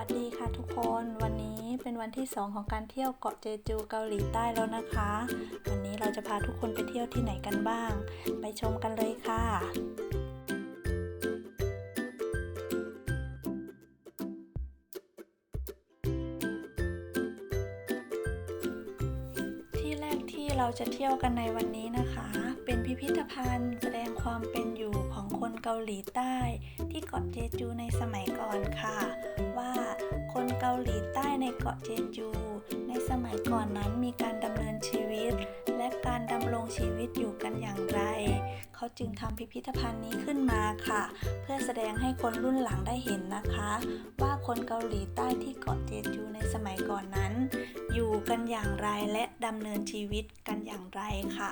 วัสดีค่ะทุกคนวันนี้เป็นวันที่ 2 ของการเที่ยวเกาะเจจูเกาหลีใต้แล้วนะคะ วันนี้เราจะพาทุกคนไปเที่ยวที่ไหนกันบ้าง ไปชมกันเลยค่ะที่แรกที่เราจะเที่ยวกันในวันนี้นะคะ เป็นพิพิธภัณฑ์แสดงความเป็นอยู่ของคนเกาหลีใต้ ที่เกาะเจจูในสมัยก่อนค่ะ คนเกาหลีใต้ในเกาะเจจู ในสมัยก่อนนั้นมีการดำเนินชีวิต และการดำรงชีวิตอยู่กันอย่างไร เขาจึงทำพิพิธภัณฑ์นี้ขึ้นมาค่ะ เพื่อแสดงให้คนรุ่นหลังได้เห็นนะคะ ว่าคนเกาหลีใต้ที่เกาะเจจูในสมัยก่อนนั้น อยู่กันอย่างไรและดำเนินชีวิตกันอย่างไรค่ะ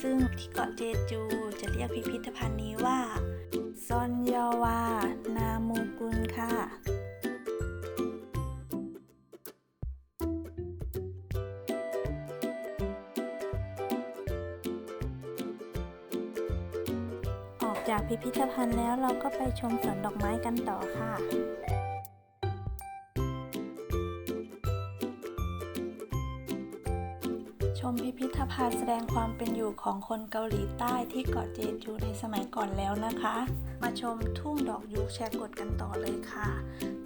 ซึ่งที่เกาะเจจูจะเรียกพิพิธภัณฑ์นี้ว่าซอนยาวา นามูกุนค่ะ พิพิธภัณฑ์แล้วเราก็ไปชมสวนดอกไม้กันต่อค่ะชมพิพิธภัณฑ์แสดงความเป็นอยู่ของคนเกาหลีใต้ที่เกาะเจจูในสมัยก่อนแล้วนะคะ มาชมทุ่งดอกยูแชกดกันต่อเลยค่ะ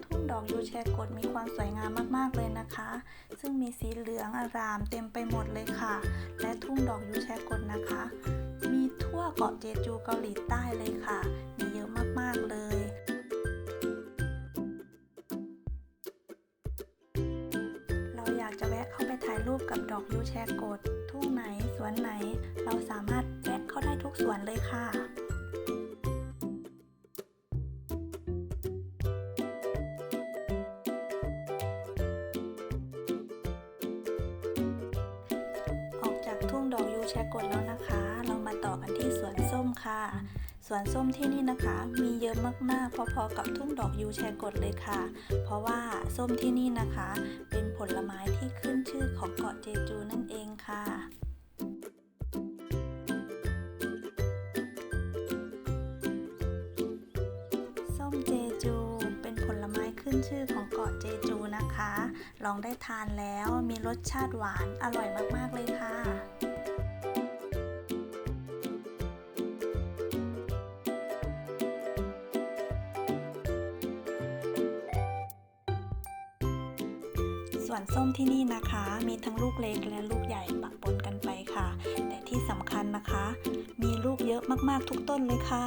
ทุ่งดอกยูแชกดมีความสวยงามมากๆเลยนะคะ ซึ่งมีสีเหลืองอารามเต็มไปหมดเลยค่ะ และทุ่งดอกยูแชกดนะคะ มีทั่วเกาะเจจูเกาหลีใต้เลยค่ะ มีเยอะมากๆเลย เราอยากจะแวะเข้าไปถ่ายรูปกับดอกยูแชกด ทุ่งไหนสวนไหน เราสามารถแวะเข้าได้ทุกสวนเลยค่ะ ค่ะ สวนส้มที่นี่นะคะ มีเยอะมากๆ พอๆกับทุ่งดอกยูแชกดเลยค่ะ เพราะว่าส้มที่นี่นะคะ เป็นผลไม้ที่ขึ้นชื่อของเกาะเจจูนั่นเองค่ะส้มเจจูเป็นผลไม้ขึ้นชื่อของเกาะเจจูนะคะ ลองได้ทานแล้วมีรสชาติหวานอร่อยมากๆเลยค่ะ ส้มที่นี่นะคะ มีทั้งลูกเล็กและลูกใหญ่ปะปนกันไปค่ะ แต่ที่สำคัญนะคะ มีลูกเยอะมากๆทุกต้นเลยค่ะ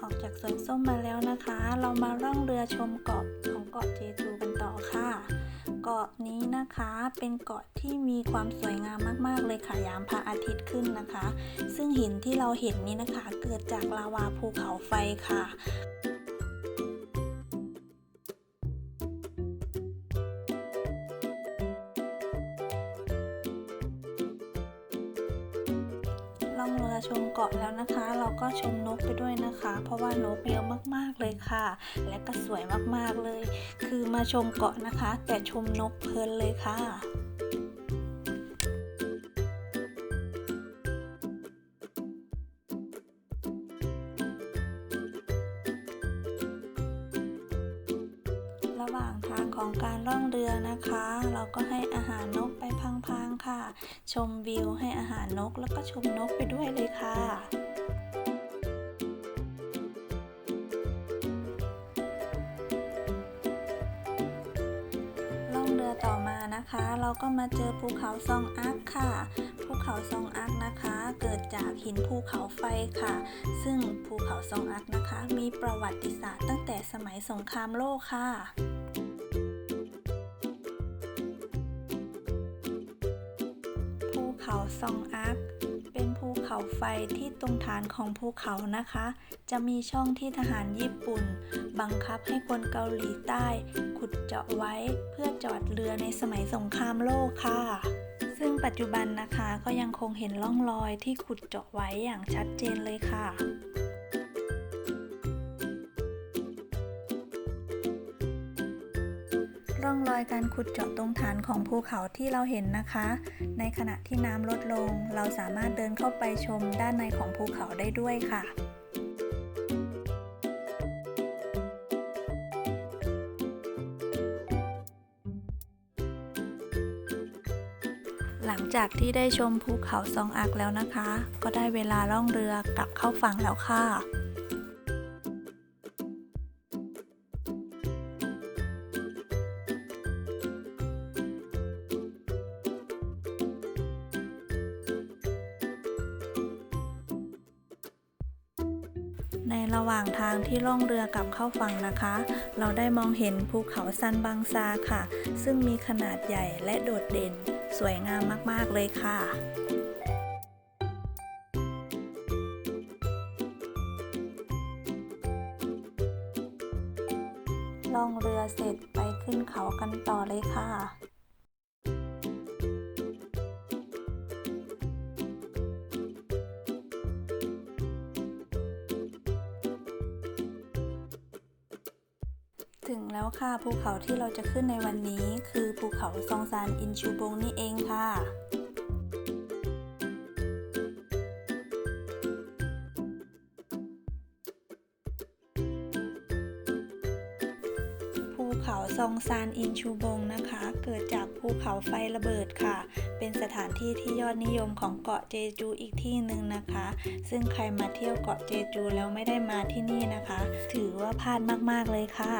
ออกจากสวนส้มมาแล้วนะคะ เรามาล่องเรือชมเกาะของเกาะเจจูกันต่อค่ะ นี้นะคะ เป็นเกาะที่มีความสวยงามมาก ๆ เลยค่ะยามพระอาทิตย์ขึ้นนะคะ ซึ่งหินที่เราเห็นนี้นะคะ เกิดจากลาวาภูเขาไฟค่ะ มาชมเกาะแล้วนะคะ เราก็ชมนกไปด้วยนะคะ เพราะว่านกเยอะมากๆเลยค่ะ และก็สวยมากๆเลย คือมาชมเกาะนะคะ แต่ชมนกเพลินเลยค่ะานกแล้วก็ชมนกไปด้วยเลยค่ะ ล่องเรือต่อมานะคะ เราก็มาเจอภูเขาซองอักค่ะ ภูเขาซองอักนะคะ เกิดจากหินภูเขาไฟค่ะ ซึ่งภูเขาซองอักนะคะ มีประวัติศาสตร์ตั้งแต่สมัยสงครามโลกค่ะ เขาซองอักเป็นภูเขาไฟที่ตรงฐานของภูเขานะคะ จะมีช่องที่ทหารญี่ปุ่น บังคับให้คนเกาหลีใต้ ขุดเจาะไว้เพื่อจอดเรือในสมัยสงครามโลกค่ะ ซึ่งปัจจุบันนะคะก็ยังคงเห็นร่องรอยที่ขุดเจาะไว้อย่างชัดเจนเลยค่ะ อยการขุดเจาะตรงฐานของภูเขาที่เราเห็นนะคะ ในขณะที่น้ำลดลง เราสามารถเดินเข้าไปชมด้านในของภูเขาได้ด้วยค่ะหลังจากที่ได้ชมภูเขาซองอักแล้วนะคะ ก็ได้เวลาล่องเรือกลับเข้าฝั่งแล้วค่ะางทางที่ล่องเรือกลับเข้าฝั่งนะคะ เราได้มองเห็นภูเขาซันบังซาค่ะ ซึ่งมีขนาดใหญ่และโดดเด่น สวยงามมากๆเลยค่ะล่องเรือเสร็จไปขึ้นเขากันต่อเลยค่ะ ถึงแล้วค่ะภูเขาที่เราจะขึ้นในวันนี้คือภูเขาซองซานอินชูบงนี่เองค่ะภูเขาซองซานอินชูบงนะคะ เกิดจากภูเขาไฟระเบิดค่ะ เป็นสถานที่ที่ยอดนิยมของเกาะเจจูอีกที่หนึ่งนะคะ ซึ่งใครมาเที่ยวเกาะเจจูแล้วไม่ได้มาที่นี่นะคะ ถือว่าพลาดมากๆเลยค่ะ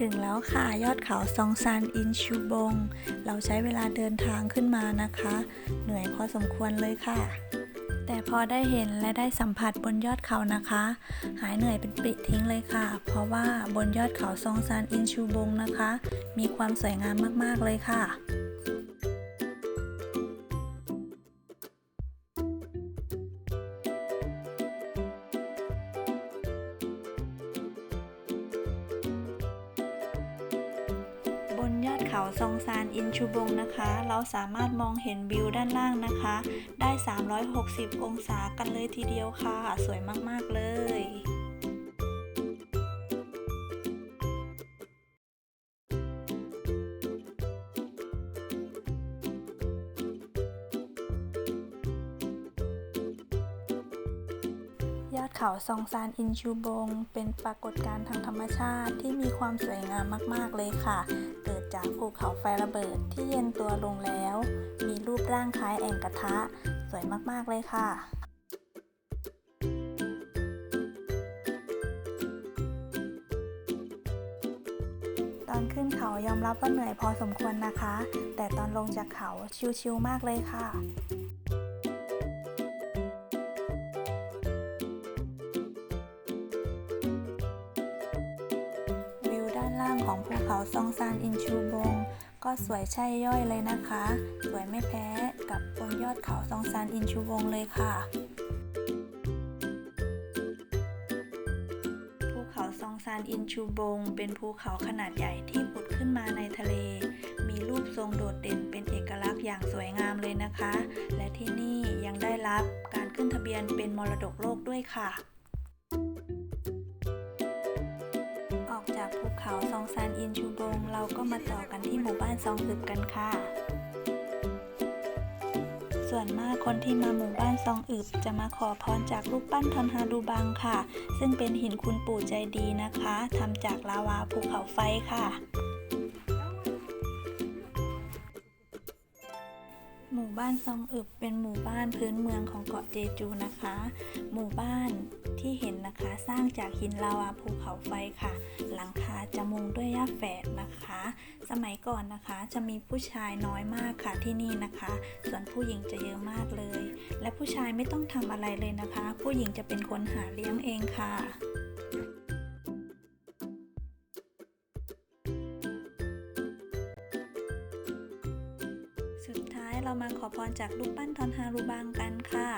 ถึงแล้วค่ะยอดเขาซองซานอินชูบง เราใช้เวลาเดินทางขึ้นมานะคะ เหนื่อยพอสมควรเลยค่ะ แต่พอได้เห็นและได้สัมผัสบนยอดเขานะคะ หายเหนื่อยเป็นปริทิ้งเลยค่ะ เพราะว่าบนยอดเขาซองซานอินชูบงนะคะ มีความสวยงามมากๆเลยค่ะ ซองซานอินชูบงนะคะ เราสามารถมองเห็นวิวด้านล่างนะคะ ได้ 360 องศากันเลยทีเดียวค่ะ สวยมาก ๆ เลย เขาซองซานอินชูบง เป็นปรากฏการณ์ทางธรรมชาติที่มีความสวยงามมาก ๆ เลยค่ะ เกิดจากภูเขาไฟระเบิดที่เย็นตัวลงแล้ว มีรูปร่างคล้ายแอ่งกระทะ สวยมาก ๆ เลยค่ะตอนขึ้นเขายอมรับว่าเหนื่อยพอสมควรนะคะ แต่ตอนลงจากเขาชิลๆมากเลยค่ะ นอินชูบง ก็สวยใช่ย่อยเลยนะคะ สวยไม่แพ้กับบนยอดเขาซองซานอินชูบงเลยค่ะภูเขาซองซานอินชูบง เป็นภูเขาขนาดใหญ่ที่ผุดขึ้นมาในทะเล มีรูปทรงโดดเด่นเป็นเอกลักษณ์อย่างสวยงามเลยนะคะ และที่นี่ยังได้รับการขึ้นทะเบียนเป็นมรดกโลกด้วยค่ะ เขาซองซานอินชูบง เราก็มาต่อกันที่หมู่บ้านซองอึบกันค่ะ ส่วนมากคนที่มาหมู่บ้านซองอึบจะมาขอพรจากรูปปั้นทอนฮาดูบังค่ะ ซึ่งเป็นหินคุณปู่ใจดีนะคะทำจากลาวาภูเขาไฟค่ะ บ้านซองอึบเป็นหมู่บ้านพื้นเมืองของเกาะเจจูนะคะ หมู่บ้านที่เห็นนะคะสร้างจากหินลาวาภูเขาไฟค่ะ หลังคาจะมุงด้วยหญ้าแฝดนะคะ สมัยก่อนนะคะจะมีผู้ชายน้อยมากค่ะที่นี่นะคะ ส่วนผู้หญิงจะเยอะมากเลย และผู้ชายไม่ต้องทำอะไรเลยนะคะ ผู้หญิงจะเป็นคนหาเลี้ยงเองค่ะ เรามาขอพรจากรูปปั้นทอนฮารูบังกันค่ะ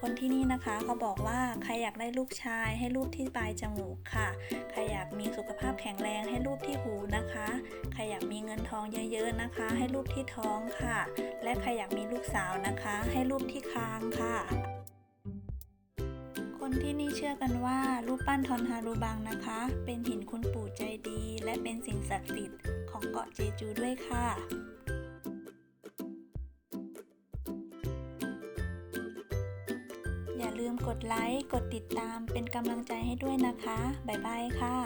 คนที่นี่นะคะเขาบอกว่าใครอยากได้ลูกชายให้รูปที่ปลายจมูกค่ะ ใครอยากมีสุขภาพแข็งแรงให้รูปที่หูนะคะ ใครอยากมีเงินทองเยอะๆนะคะ ให้รูปที่ท้องค่ะ และใครอยากมีลูกสาวนะคะ ให้รูปที่คางค่ะคนคนที่นี่เชื่อกันว่ารูปปั้นทอนฮารูบังนะคะ เป็นหินคุณปู่ใจดี และเป็นสิ่งศักดิ์สิทธิ์ของเกาะเจจูด้วยค่ะ ดไลค์ กดติดตามเป็นกำลังใจให้ด้วยนะคะ บ๊ายบายค่ะ